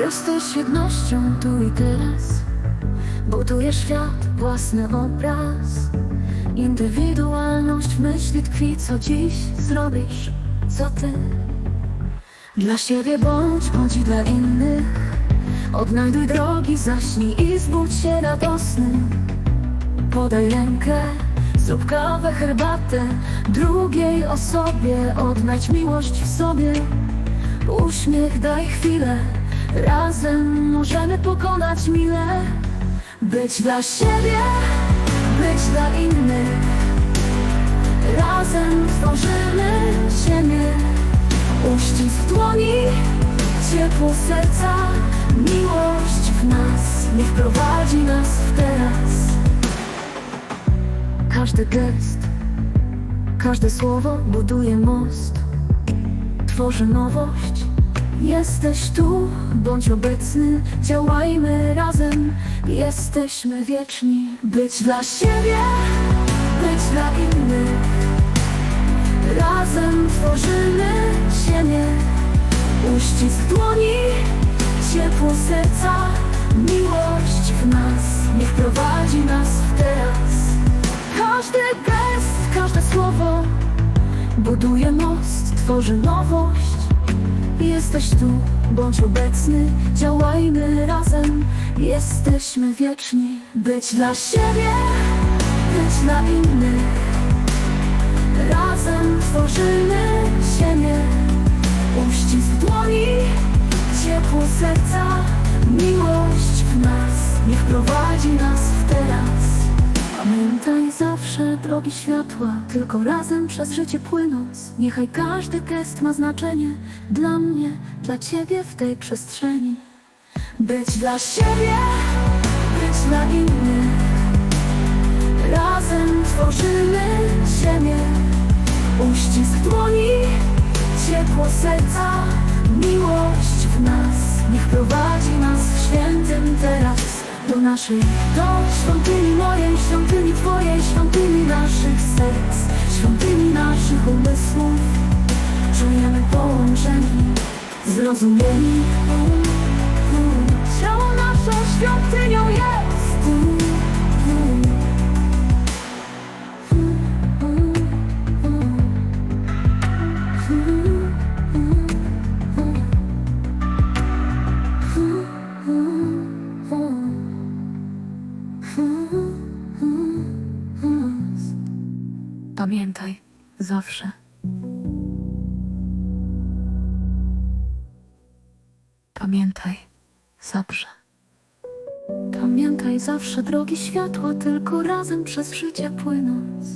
Jesteś jednością tu i teraz Budujesz świat, własny obraz. Indywidualność w myśli tkwi Co dziś zrobisz, co ty. Dla siebie bądź, bądź dla innych. Odnajduj drogi, zaśnij i zbudź się radosny. Podaj rękę, zrób kawę, herbatę Drugiej osobie. Odnajdź miłość w sobie. Uśmiech daj chwilę. Razem możemy pokonać mile Być dla siebie, być dla innych. Razem tworzymy ziemię Uścisk dłoni, ciepło serca. Miłość w nas, niech prowadzi nas w teraz Każdy gest, każde słowo buduje most. Tworzy nowość Jesteś tu, bądź obecny Działajmy razem. Jesteśmy wieczni. Być dla siebie Być dla innych. Razem tworzymy ziemię Uścisk dłoni Ciepło serca słowo. Buduje most, tworzy nowość. Jesteś tu, bądź obecny Działajmy razem. Jesteśmy wieczni. Być dla siebie Być dla innych. Razem tworzymy ziemię. Uścisk dłoni Ciepło serca. Miłość w nas Niech prowadzi nas w teraz Pamiętaj zawsze drogi światła Tylko razem przez życie płynąc Niechaj każdy gest ma znaczenie Dla mnie, dla ciebie w tej przestrzeni. Być dla siebie, być dla innych. Razem tworzymy ziemię. Uścisk dłoni, ciepło serca do naszej, do świątyni mojej, świątyni Twojej, świątyni naszych serc, świątyni naszych umysłów. Czujemy połączeni, zrozumieni. Pamiętaj, zawsze. Pamiętaj, zawsze. Pamiętaj zawsze drogi światła, tylko razem przez życie płynąc.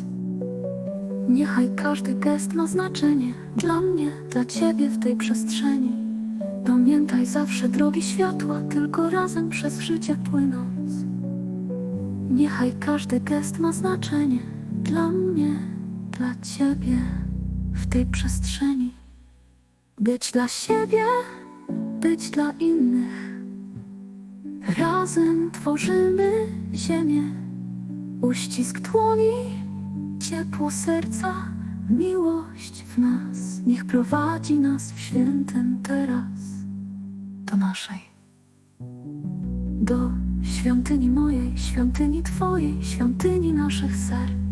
Niechaj każdy gest ma znaczenie dla mnie, dla ciebie w tej przestrzeni. Pamiętaj zawsze drogi światła, tylko razem przez życie płynąc. Niechaj każdy gest ma znaczenie dla mnie, dla ciebie w tej przestrzeni. Być dla siebie, być dla innych. Razem tworzymy ziemię, uścisk dłoni, ciepło serca, miłość w nas. Niech prowadzi nas w świętym teraz do naszej do świątyni mojej, świątyni Twojej, świątyni naszych serc.